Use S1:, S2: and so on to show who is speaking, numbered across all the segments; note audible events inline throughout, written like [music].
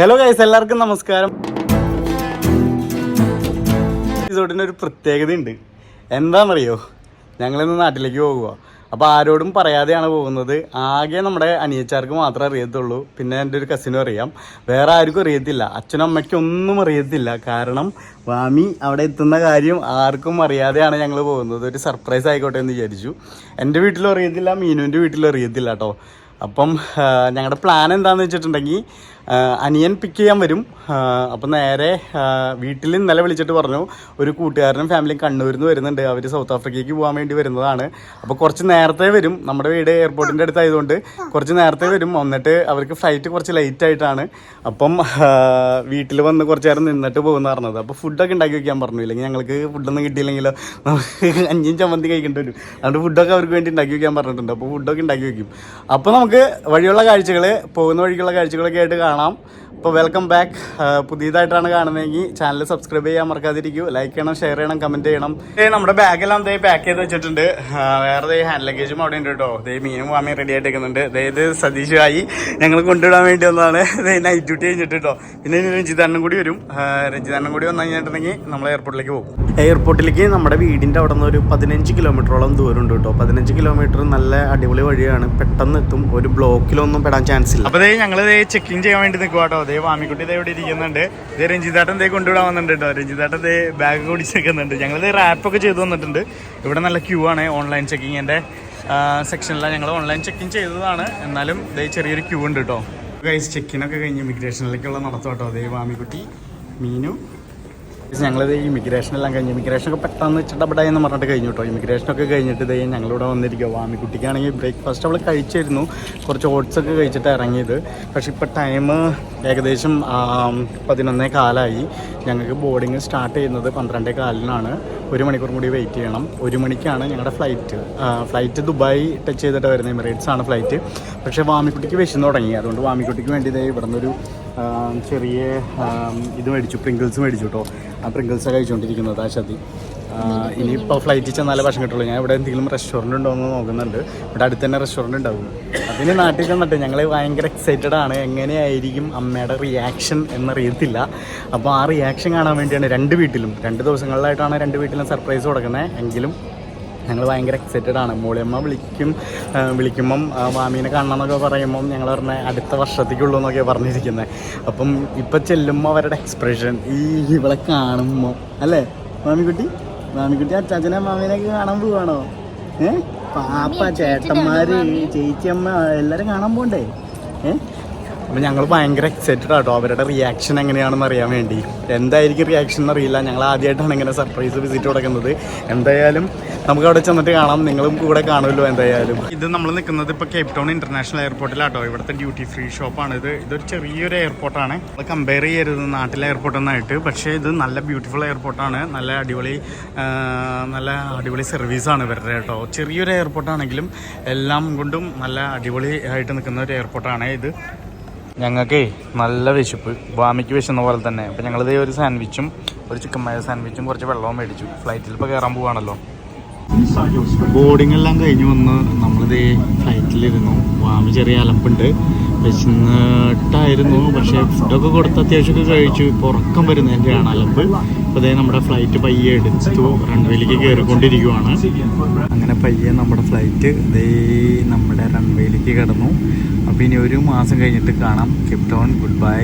S1: Hello guys എല്ലാവർക്കും നമസ്കാരം. എപ്പിസോഡിന് ഒരു പ്രത്യേകത ഉണ്ട് എന്താണെന്നറിയോ? ഞങ്ങളിന്ന് നാട്ടിലേക്ക് പോകുക അപ്പോൾ ആരോടും പറയാതെയാണ് പോകുന്നത്. ആകെ നമ്മുടെ അനിയച്ചാർക്ക് മാത്രമേ അറിയത്തുള്ളൂ. പിന്നെ എന്റെ ഒരു കസിനും അറിയാം. വേറെ ആർക്കും അറിയത്തില്ല. അച്ഛനും അമ്മയ്ക്കും ഒന്നും അറിയത്തില്ല. കാരണം വാമി അവിടെ എത്തുന്ന കാര്യം ആർക്കും അറിയാതെയാണ് ഞങ്ങൾ പോകുന്നത്. ഒരു സർപ്രൈസ് ആയിക്കോട്ടെ എന്ന് വിചാരിച്ചു. എന്റെ വീട്ടിലും അറിയത്തില്ല മീനുവിന്റെ വീട്ടിലും അറിയത്തില്ല കേട്ടോ അപ്പം ഞങ്ങളുടെ പ്ലാൻ എന്താണെന്ന് വെച്ചിട്ടുണ്ടെങ്കിൽ അനിയൻ പിക്ക് ചെയ്യാൻ വരും. അപ്പോൾ അപ്പം നേരെ വീട്ടിൽ ഇന്നലെ വിളിച്ചിട്ട് പറഞ്ഞു ഒരു കൂട്ടുകാരനും ഫാമിലിയും കണ്ണൂരിൽ നിന്ന് വരുന്നുണ്ട്. അവർ സൗത്ത് ആഫ്രിക്കയ്ക്ക് പോകാൻ വേണ്ടി വരുന്നതാണ്. അപ്പോൾ കുറച്ച് നേരത്തെ വരും. നമ്മുടെ വീട് എയർപോർട്ടിന്റെ അടുത്തായതുകൊണ്ട് കുറച്ച് നേരത്തെ വരും. വന്നിട്ട് അവർക്ക് ഫ്ലൈറ്റ് കുറച്ച് ലേറ്റ് ആയിട്ടാണ്. അപ്പം വീട്ടിൽ വന്ന് കുറച്ച് നേരം നിന്നിട്ട് പോകുന്ന പറഞ്ഞത്. അപ്പോൾ ഫുഡൊക്കെ ഉണ്ടാക്കി വെക്കാൻ പറഞ്ഞു. ഇല്ലെങ്കിൽ ഞങ്ങൾക്ക് ഫുഡൊന്നും കിട്ടിയില്ലെങ്കിലോ? നമുക്ക് അഞ്ചും ചമ്മന്തി കഴിക്കേണ്ടി വരും. അതുകൊണ്ട് ഫുഡൊക്കെ അവർക്ക് വേണ്ടി ഉണ്ടാക്കി വെക്കാൻ പറഞ്ഞിട്ടുണ്ട്. അപ്പോൾ ഫുഡൊക്കെ ഉണ്ടാക്കി വെക്കും. അപ്പോൾ നമുക്ക് വഴിയുള്ള കാഴ്ചകൾ പോകുന്ന വഴിക്കുള്ള കാഴ്ചകളൊക്കെ ആയിട്ട് കാണാം. അപ്പോൾ വെൽക്കം ബാക്ക് പുതിയതായിട്ടാണ് കാണുന്നതെങ്കിൽ ചാനൽ സബ്സ്ക്രൈബ് ചെയ്യാൻ മറക്കാതിരിക്കൂ. ലൈക്ക് ചെയ്യണം ഷെയർ ചെയ്യണം കമന്റ് ചെയ്യണം. ഏ നമ്മുടെ ബാഗെല്ലാം ദേ പാക്ക് ചെയ്ത് വെച്ചിട്ടുണ്ട്. വേറെ ദേ ഹാൻഡ് ലഗേജും അവിടെ ഉണ്ട് കേട്ടോ ദേ മീനും വാമയും റെഡി ആയിട്ട് നിൽക്കുന്നുണ്ട്. ദേ ഇത് സതീഷ് ആയി ഞങ്ങൾ കൊണ്ടുവിടാൻ വേണ്ടി വന്നതാണ്. ദേ നൈറ്റ് ഡ്യൂട്ടി കഴിഞ്ഞിട്ട് കേട്ടോ പിന്നെ ഇനി രഞ്ജിതാണ്ണൻ കൂടി വരും. രഞ്ജിതാണ്ണും കൂടി വന്നു കഴിഞ്ഞിട്ടുണ്ടെങ്കിൽ നമ്മൾ എയർപോർട്ടിലേക്ക് പോകും. എയർപോർട്ടിലേക്ക് നമ്മുടെ വീടിന്റെ അവിടെ നിന്ന് ഒരു പതിനഞ്ച് കിലോമീറ്ററോളം ദൂരം ഉണ്ട് കേട്ടോ പതിനഞ്ച് കിലോമീറ്റർ നല്ല അടിപൊളി വഴിയാണ്. പെട്ടെന്ന് എത്തും. ഒരു ബ്ലോക്കിലൊന്നും പെടാൻ ചാൻസ് ഇല്ല. അപ്പോൾ ഞങ്ങൾ ചെക്കിങ് ചെയ്യാൻ വേണ്ടി നിൽക്കുക കേട്ടോ അതേ വാമിക്കുട്ടി ദേ ഇവിടെ ഇരിക്കുന്നുണ്ട്. ഇതേ രഞ്ജിതാട്ടൻ ദേ കൊണ്ടുവിടാൻ വന്നിട്ടുണ്ട് കേട്ടോ രഞ്ജിതാട്ടൻ ദേ ബാഗ് കൂടി ചെക്കുന്നുണ്ട് ഞങ്ങൾ ദേ റാപ്പൊക്കെ ചെയ്തു വന്നിട്ടുണ്ട്. ഇവിടെ നല്ല ക്യൂ ആണ് ഓൺലൈൻ ചെക്കിങ്ങിന്റെ സെക്ഷനിലാണ് ഞങ്ങൾ ഓൺലൈൻ ചെക്കിങ് ചെയ്തതാണ്. എന്നാലും ദേ ചെറിയൊരു ക്യൂ ഉണ്ട് കേട്ടോ ഗൈസ് ചെക്കിനൊക്കെ കഴിഞ്ഞ് ഇമിഗ്രേഷനിലേക്കുള്ള നടത്തും കേട്ടോ അതേ വാമിക്കുട്ടി മീനു. ഞങ്ങളിത് ഇമിഗ്രേഷൻ എല്ലാം കഴിഞ്ഞു. ഇമിഗ്രേഷൻ ഒക്കെ പെട്ടെന്ന് ചിട്ടപ്പെടായി എന്ന് പറഞ്ഞിട്ട് കഴിഞ്ഞു കേട്ടോ ഇമിഗ്രേഷൻ ഒക്കെ കഴിഞ്ഞിട്ട് ഇതേ ഞങ്ങളിവിടെ വന്നിരിക്കുക വാമിക്കുട്ടിക്കാണെങ്കിൽ ബ്രേക്ക്ഫാസ്റ്റ് അവൾ കഴിച്ചിരുന്നു. കുറച്ച് ഓട്സ് ഒക്കെ കഴിച്ചിട്ട് ഇറങ്ങിയത്. പക്ഷേ ഇപ്പോൾ ടൈം ഏകദേശം പതിനൊന്നേ കാലമായി ഞങ്ങൾക്ക് ബോർഡിങ് സ്റ്റാർട്ട് ചെയ്യുന്നത് പന്ത്രണ്ടേ കാലിനാണ്. ഒരു മണിക്കൂർ കൂടി വെയിറ്റ് ചെയ്യണം. ഒരു മണിക്കാണ് ഞങ്ങളുടെ ഫ്ലൈറ്റ് ഫ്ലൈറ്റ് ദുബായ് ടച്ച് ചെയ്തിട്ട് വരുന്നത് എമിറേറ്റ്സ് ആണ് ഫ്ലൈറ്റ് പക്ഷേ വാമിക്കുട്ടിക്ക് വിശന്ന് തുടങ്ങി. അതുകൊണ്ട് വാമിക്കുട്ടിക്ക് വേണ്ടി ഇതേ ഇവിടെ ചെറിയ ഇത് മേടിച്ചു പ്രിങ്കിൾസ് മേടിച്ചു കേട്ടോ ആ പ്രിങ്കിൾസ് കഴിച്ചുകൊണ്ടിരിക്കുന്നത് ആ ശതി. ഇനിയിപ്പോൾ ഫ്ലൈറ്റിൽ ചെന്നാലേ ഭക്ഷണം കിട്ടുള്ളൂ. ഞാൻ ഇവിടെ എന്തെങ്കിലും റെസ്റ്റോറന്റ് ഉണ്ടോ എന്ന് നോക്കുന്നുണ്ട്. ഇവിടെ അടുത്ത് തന്നെ റെസ്റ്റോറന്റ് ഉണ്ടാവും. അതിന് നാട്ടിൽ ചെന്നിട്ട് ഞങ്ങൾ ഭയങ്കര എക്സൈറ്റഡ് ആണ്. എങ്ങനെയായിരിക്കും അമ്മയുടെ റിയാക്ഷൻ എന്നറിയത്തില്ല. അപ്പോൾ ആ റിയാക്ഷൻ കാണാൻ വേണ്ടിയാണ് രണ്ട് വീട്ടിലും. രണ്ട് ദിവസങ്ങളിലായിട്ടാണ് രണ്ട് വീട്ടിലും സർപ്രൈസ് കൊടുക്കുന്നത്. എങ്കിലും ഞങ്ങൾ ഭയങ്കര എക്സൈറ്റഡ് ആണ്. മൂളിയമ്മ വിളിക്കും വിളിക്കുമ്പം ആ, മാമീനെ കാണണം എന്നൊക്കെ പറയുമ്പം ഞങ്ങൾ പറഞ്ഞ അടുത്ത വർഷത്തേക്കുള്ളൂ എന്നൊക്കെ പറഞ്ഞിരിക്കുന്നത് അപ്പം ഇപ്പം ചെല്ലുമ്പോൾ അവരുടെ എക്സ്പ്രഷൻ ഈ ഇവളെ കാണുമ്പോൾ അല്ലേ? മാമിക്കുട്ടി? മാമിക്കുട്ടി അച്ചാച്ചനെ മാമീനെയൊക്കെ കാണാൻ പോവാണോ? ഏ? പാപ്പ ചേട്ടന്മാര് ചേച്ചിയമ്മ എല്ലാവരും കാണാൻ പോണ്ടേ? ഏ അപ്പം ഞങ്ങൾ ഭയങ്കര എക്സൈറ്റഡ് ആട്ടോ. അവരുടെ റിയാക്ഷൻ എങ്ങനെയാണെന്ന് അറിയാൻ വേണ്ടി. എന്തായിരിക്കും റിയാക്ഷൻ എന്നറിയില്ല ഞങ്ങൾ ആദ്യമായിട്ടാണ് ഇങ്ങനെ സർപ്രൈസ് വിസിറ്റ് കൊടുക്കുന്നത്. എന്തായാലും നമുക്ക് അവിടെ ചെന്നിട്ട് കാണാം. നിങ്ങളും കൂടെ കാണുമല്ലോ എന്തായാലും. ഇത് നമ്മൾ നിൽക്കുന്നത് ഇപ്പോൾ കേപ്പ് ടൗൺ ഇന്റർനാഷണൽ എയർപോർട്ടിലാട്ടോ ഇവിടുത്തെ ഡ്യൂട്ടി ഫ്രീ ഷോപ്പാണ് ഇത് ഇതൊരു ചെറിയൊരു എയർപോർട്ടാണ് നമ്മൾ കമ്പയർ ചെയ്യരുത് നാട്ടിലെ എയർപോർട്ടൊന്നായിട്ട് പക്ഷേ ഇത് നല്ല ബ്യൂട്ടിഫുൾ എയർപോർട്ടാണ് നല്ല അടിപൊളി നല്ല അടിപൊളി സർവീസാണ് ഇവരുടെ കേട്ടോ ചെറിയൊരു എയർപോർട്ടാണെങ്കിലും എല്ലാം കൊണ്ടും നല്ല അടിപൊളി ആയിട്ട് നിൽക്കുന്ന ഒരു എയർപോർട്ടാണ് ഇത്. ഞങ്ങൾക്കേ നല്ല വിശപ്പ്. വാമിക്ക് വിശന്ന പോലെ തന്നെ. അപ്പം ഞങ്ങളിതേ ഒരു സാൻഡ്വിച്ചും ഒരു ചിക്കൻ മയ സാൻഡ്വിച്ചും കുറച്ച് വെള്ളവും മേടിച്ചു. ഫ്ലൈറ്റിൽ ഇപ്പോൾ കയറാൻ പോവാണല്ലോ. ബോർഡിംഗ് എല്ലാം കഴിഞ്ഞ് വന്ന് നമ്മളിതേ ഫ്ലൈറ്റിലിരുന്നു വാമി ചെറിയ അലപ്പുണ്ട് വിശന്നിട്ടായിരുന്നു പക്ഷേ ഫുഡൊക്കെ കൊടുത്ത് അത്യാവശ്യമൊക്കെ കഴിച്ചു. ഇപ്പോൾ ഉറക്കം വരുന്നതിന്റെയാണ് അലമ്പ് അപ്പോൾ അതേ നമ്മുടെ ഫ്ലൈറ്റ് പയ്യെ എടുത്തു. റൺവേയിലേക്ക് കയറിക്കൊണ്ടിരിക്കുവാണ്. അങ്ങനെ പയ്യെ നമ്മുടെ ഫ്ലൈറ്റ് ദേ നമ്മുടെ റൺവേയിലേക്ക് കടന്നു. അപ്പോൾ ഇനി ഒരു മാസം കഴിഞ്ഞിട്ട് കാണാം. കിപ്റ്റോൺ ടൗൺ ഗുഡ് ബൈ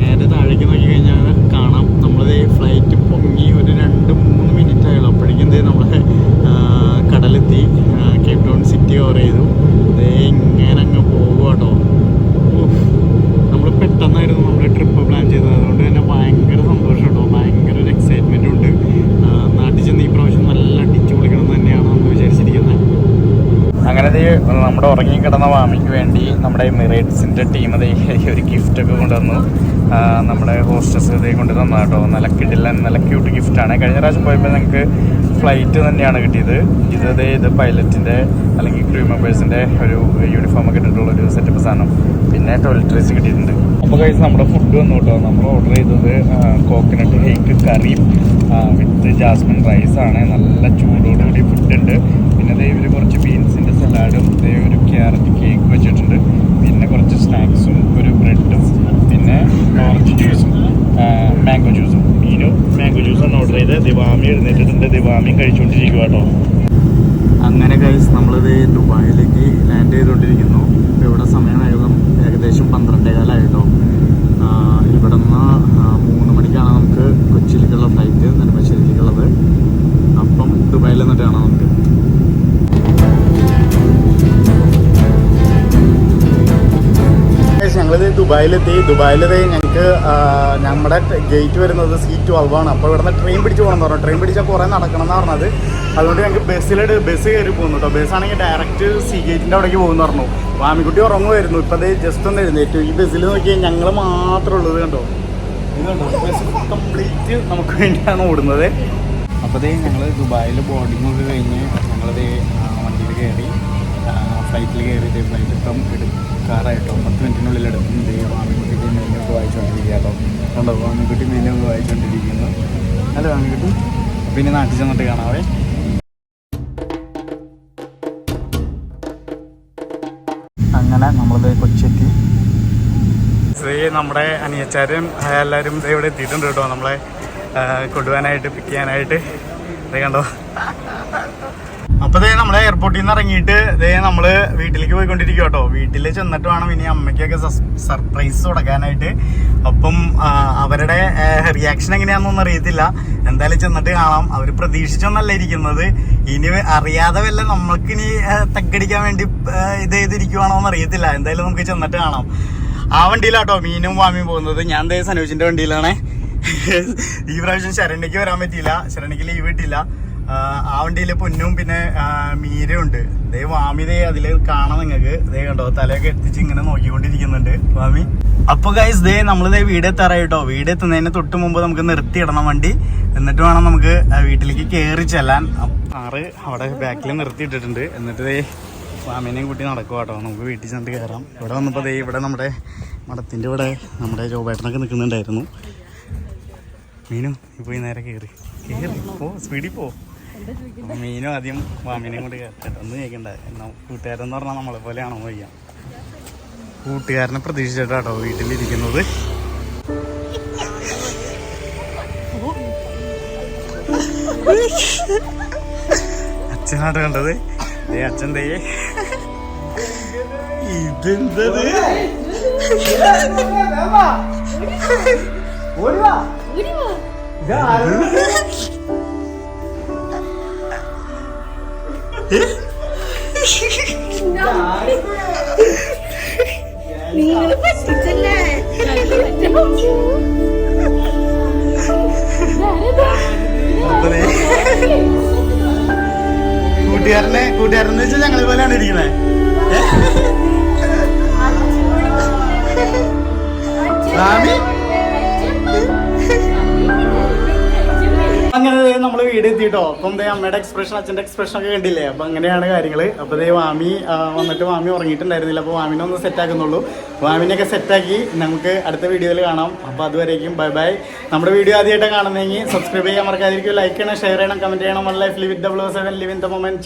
S1: നേരെ താഴേക്ക് നോക്കി കഴിഞ്ഞാൽ കാണാം നമ്മളത് ഫ്ലൈറ്റ് പൊങ്ങി ഒരു രണ്ട് മൂന്ന് മിനിറ്റ് ആയുള്ളൂ അപ്പോഴേക്കും ദേ നമ്മളെ ആ, കടലെത്തി ആ, കേപ്പ് ടൗൺ സിറ്റി കവർ ചെയ്തു ദേ ഇങ്ങനെ അങ്ങ് പോകുക കേട്ടോ നമ്മൾ പെട്ടെന്നായിരുന്നു നമ്മുടെ ട്രിപ്പ് പ്ലാൻ ചെയ്തത് അതുകൊണ്ട് തന്നെ ഭയങ്കര സന്തോഷം കേട്ടോ ഭയങ്കര ഒരു എക്സൈറ്റ്മെന്റും ഉണ്ട് ആ, നാട്ടിൽ ചെന്ന് ഈ പ്രാവശ്യം നല്ല അടിച്ചു പൊളിക്കണം എന്ന് തന്നെയാണ് നമ്മൾ വിചാരിച്ചിരിക്കുന്നത് അങ്ങനെ ദേ നമ്മുടെ ഉറങ്ങിക്കിടന്ന വാമിക്ക് വേണ്ടി നമ്മുടെ മിറേറ്റ്സിന്റെ ടീം അതേ ഒരു ഗിഫ്റ്റൊക്കെ കൊണ്ടുവന്നു. നമ്മുടെ ഹോസ്റ്റസ് ഇതേ കൊണ്ട് തന്നു കേട്ടോ. നല്ല കിടില്ല നല്ല ക്യൂട്ട് ഗിഫ്റ്റാണ്. കഴിഞ്ഞ പ്രാവശ്യം പോയപ്പോൾ ഞങ്ങൾക്ക് ഫ്ലൈറ്റ് തന്നെയാണ് കിട്ടിയത്. ഇത് ഇത് പൈലറ്റിന്റെ അല്ലെങ്കിൽ ക്രൂ മെമ്പേഴ്സിന്റെ ഒരു യൂണിഫോം ഒക്കെ ഇട്ടിട്ടുള്ള ഒരു സെറ്റപ്പ് സാധനം. പിന്നെ ടോയ്ലറ്ററീസ് കിട്ടിയിട്ടുണ്ട്. അപ്പോൾ കഴിച്ച് നമ്മുടെ ഫുഡ് വന്നു കേട്ടോ. നമ്മൾ ഓർഡർ ചെയ്തത് കോക്കനട്ട് ഹേക്ക് കറിയും വിത്ത് ജാസ്മിൻ റൈസാണ് നല്ല ചൂടോടുകൂടി ഫുഡ് ഉണ്ട്. പിന്നെ ദേ ഇവർ കുറച്ച് ബീൻസിന്റെ സലാഡും ദേ ഒരു ക്യാരറ്റ് കേക്ക് വെച്ചിട്ടുണ്ട്. പിന്നെ കുറച്ച് സ്നാക്സും ഒരു ബ്രെഡും പിന്നെ ഓറഞ്ച് ജ്യൂസും മാംഗോ ജ്യൂസും. മീനും മാംഗോ ജ്യൂസാണ് ഓർഡർ ചെയ്ത് ദിവാമി എഴുന്നേറ്റിട്ടുണ്ട്. ദിവാമിയും കഴിച്ചുകൊണ്ടിരിക്കുക കേട്ടോ. അങ്ങനെ കൈസ് നമ്മളിത് ദുബായിലേക്ക് ലാൻഡ് ചെയ്തുകൊണ്ടിരിക്കുന്നു. ഇപ്പോൾ ഇവിടെ സമയം ഏകദേശം ഏകദേശം പന്ത്രണ്ടേ കാലമായിട്ടോ ഇവിടെ നിന്ന് മൂന്ന് മണിക്കാണ് നമുക്ക് കൊച്ചിയിലേക്കുള്ള ഫ്ലൈറ്റ് നെടുമ്പശ്ശേരിക്കുള്ളത് ദുബായിലെത്തി ദുബായിലത് ഞങ്ങൾക്ക് നമ്മുടെ ഗേറ്റ് വരുന്നത് സി ട്വൽവ് ആണ്. അപ്പോൾ ഇവിടുന്ന് ട്രെയിൻ പിടിച്ച് പോകണം എന്ന് പറഞ്ഞു. ട്രെയിൻ പിടിച്ചാൽ കുറേ നടക്കണം എന്ന് പറഞ്ഞത്. അതുകൊണ്ട് ഞങ്ങൾക്ക് ബസ്സിലോട്ട് ബസ് കയറി പോകുന്നു കേട്ടോ ബസ്സാണെങ്കിൽ ഡയറക്റ്റ് സി ഗേറ്റിന്റെ അവിടേക്ക് പോകുന്നു പറഞ്ഞു. വാമിക്കുട്ടി ഉറങ്ങുമായിരുന്നു ഇപ്പം അത് ജസ്റ്റ് ഒന്ന് എഴുന്നേറ്റു. ഈ ബസ്സിൽ നോക്കിയാൽ ഞങ്ങൾ മാത്രമേ ഉള്ളത് കണ്ടോ? ബസ് കംപ്ലീറ്റ് നമുക്ക് വേണ്ടിയാണ് ഓടുന്നത്. അപ്പോൾ ഞങ്ങൾ ദുബായിൽ ബോർഡിംഗ് ഒക്കെ കഴിഞ്ഞ് ഞങ്ങളത് ഫ്ലൈറ്റിൽ കയറിയിട്ട് ഫ്ലൈറ്റ് ഇപ്പം എടുക്കാറായിട്ടോ പത്ത് മിനിറ്റിനുള്ളിൽ എടുക്കുന്നുണ്ട്. വാമിക്കുട്ടിക്ക് മെനു ഒക്കെ വായിച്ചുകൊണ്ടിരിക്കുക കേട്ടോ. കണ്ടോ ആമിക്കുട്ടി മെനു ഒക്കെ വായിച്ചുകൊണ്ടിരിക്കുന്നു അല്ല ആമിക്കുട്ടി പിന്നെ നാട്ടിൽ ചെന്നിട്ട് കാണാവേ. അങ്ങനെ നമ്മളത് കൊച്ചെത്തി ശ്രീ നമ്മുടെ അനിയച്ചാരും എല്ലാവരും ഇവിടെ എത്തിയിട്ടുണ്ട് കേട്ടോ. നമ്മളെ കൊണ്ടുപോകാനായിട്ട് പിക്ക് ചെയ്യാനായിട്ട്. കണ്ടോ? അപ്പൊ ദേ നമ്മളെ എയർപോർട്ടിൽ നിന്ന് ഇറങ്ങിയിട്ട് ദേ നമ്മൾ വീട്ടിലേക്ക് പോയിക്കൊണ്ടിരിക്കും കേട്ടോ വീട്ടിൽ ചെന്നിട്ട് വേണം ഇനി അമ്മയ്ക്കൊക്കെ സർപ്രൈസ് കൊടുക്കാനായിട്ട് അപ്പം അവരുടെ റിയാക്ഷൻ എങ്ങനെയാണെന്നൊന്നും അറിയത്തില്ല. എന്തായാലും ചെന്നിട്ട് കാണാം. അവർ പ്രതീക്ഷിച്ചൊന്നല്ല ഇരിക്കുന്നത്. ഇനി അറിയാതെ വല്ല നമ്മൾക്ക് ഇനി തക്കടിക്കാൻ വേണ്ടി ഇത് ചെയ്തിരിക്കുവാണോ എന്ന് അറിയത്തില്ല. എന്തായാലും നമുക്ക് ചെന്നിട്ട് കാണാം. ആ വണ്ടിയിലാട്ടോ മീനും വാമിയും പോകുന്നത്. ഞാൻ ദേ സനോജിന്റെ വണ്ടിയിലാണേ. ഈ പ്രാവശ്യം ശരണ്യക്ക് വരാൻ പറ്റിയില്ല. ശരണ്യക്ക് ലീവ് കിട്ടില്ല ആ, വണ്ടിയിൽ പൊന്നും പിന്നെ മീരും ഉണ്ട് ദേ വാമി ദേ അതിൽ കാണാം നിങ്ങൾക്ക് ദേ കണ്ടോ തലയൊക്കെ എത്തിച്ച് ഇങ്ങനെ നോക്കിക്കൊണ്ടിരിക്കുന്നുണ്ട്. വാമി. അപ്പൊ ഗൈസ് ദേ നമ്മൾ ദേ വീട് എത്താറായി കേട്ടോ. വീട് എത്തുന്നതിന് തൊട്ട് മുമ്പ് നമുക്ക് നിർത്തിയിടണം വണ്ടി. എന്നിട്ട് വേണം നമുക്ക് വീട്ടിലേക്ക് കയറി ചെല്ലാൻ. ആറ് അവിടെ ബാക്കിൽ നിർത്തിയിട്ടിട്ടുണ്ട്. എന്നിട്ട് ദേ സ്വാമിനെയും കൂട്ടി നടക്കുക കേട്ടോ. നമുക്ക് വീട്ടിൽ ചെന്ന് കയറാം ഇവിടെ വന്നപ്പോൾ ദേ ഇവിടെ നമ്മുടെ മഠത്തിന്റെ ഇവിടെ നമ്മുടെ ജോബേട്ടനൊക്കെ നിൽക്കുന്നുണ്ടായിരുന്നു മീനു ഇപ്പോൾ ഈ നേരെ കയറി കയറി പോ സ്പീഡിൽ പോ. മീനും ആദ്യം വാമീനെ കൊണ്ട് കയറട്ടെ ഒന്നും കേൾക്കണ്ട എന്നാ കൂട്ടുകാരെന്ന് പറഞ്ഞാൽ നമ്മളെ പോലെയാണോ വയ്യ കൂട്ടുകാരനെ പ്രതീക്ഷിച്ചിട്ടാട്ടോ വീട്ടിലിരിക്കുന്നത്. അച്ഛനാട്ടോ കണ്ടത്? ദേ അച്ഛൻ ദേ. ഇതെന്തത്? [laughs]
S2: നിങ്ങൾ പറ്റിച്ചല്ലേ?
S1: കൂട്ടുകാരനെ കൂട്ടുകാരൻ വെച്ചാൽ ഞങ്ങളെ പോലെയാണ് ഇരിക്കണേ. റാമി? അങ്ങനെ നമ്മൾ വീട് എത്തിയിട്ടോ. അപ്പം ദേ അമ്മയുടെ എക്സ്പ്രഷൻ അച്ഛന്റെ എക്സ്പ്രഷൻ ഒക്കെ കണ്ടില്ലേ? അപ്പം അങ്ങനെയാണ് കാര്യങ്ങൾ അപ്പോൾ ദേ വാമി വന്നിട്ട് വാമി ഉറങ്ങിയിട്ടുണ്ടായിരുന്നില്ല. അപ്പോൾ വാമിനെ ഒന്ന് സെറ്റ് ആക്കുന്നുള്ളൂ. വാമിനെയൊക്കെ സെറ്റാക്കി നമുക്ക് അടുത്ത വീഡിയോയിൽ കാണാം. അപ്പോൾ അതുവരേക്കും ബൈ ബൈ നമ്മുടെ വീഡിയോ ആദ്യമായിട്ട് കാണുന്നെങ്കിൽ സബ്സ്ക്രൈബ് ചെയ്യാൻ മറക്കാതിരിക്കും ലൈക്ക് ചെയ്യണം ഷെയർ ചെയ്യണം കമന്റ് ചെയ്യണം. വൺ ലൈഫ് ലിവ് ഡബ്ലോ blow seven live in the moment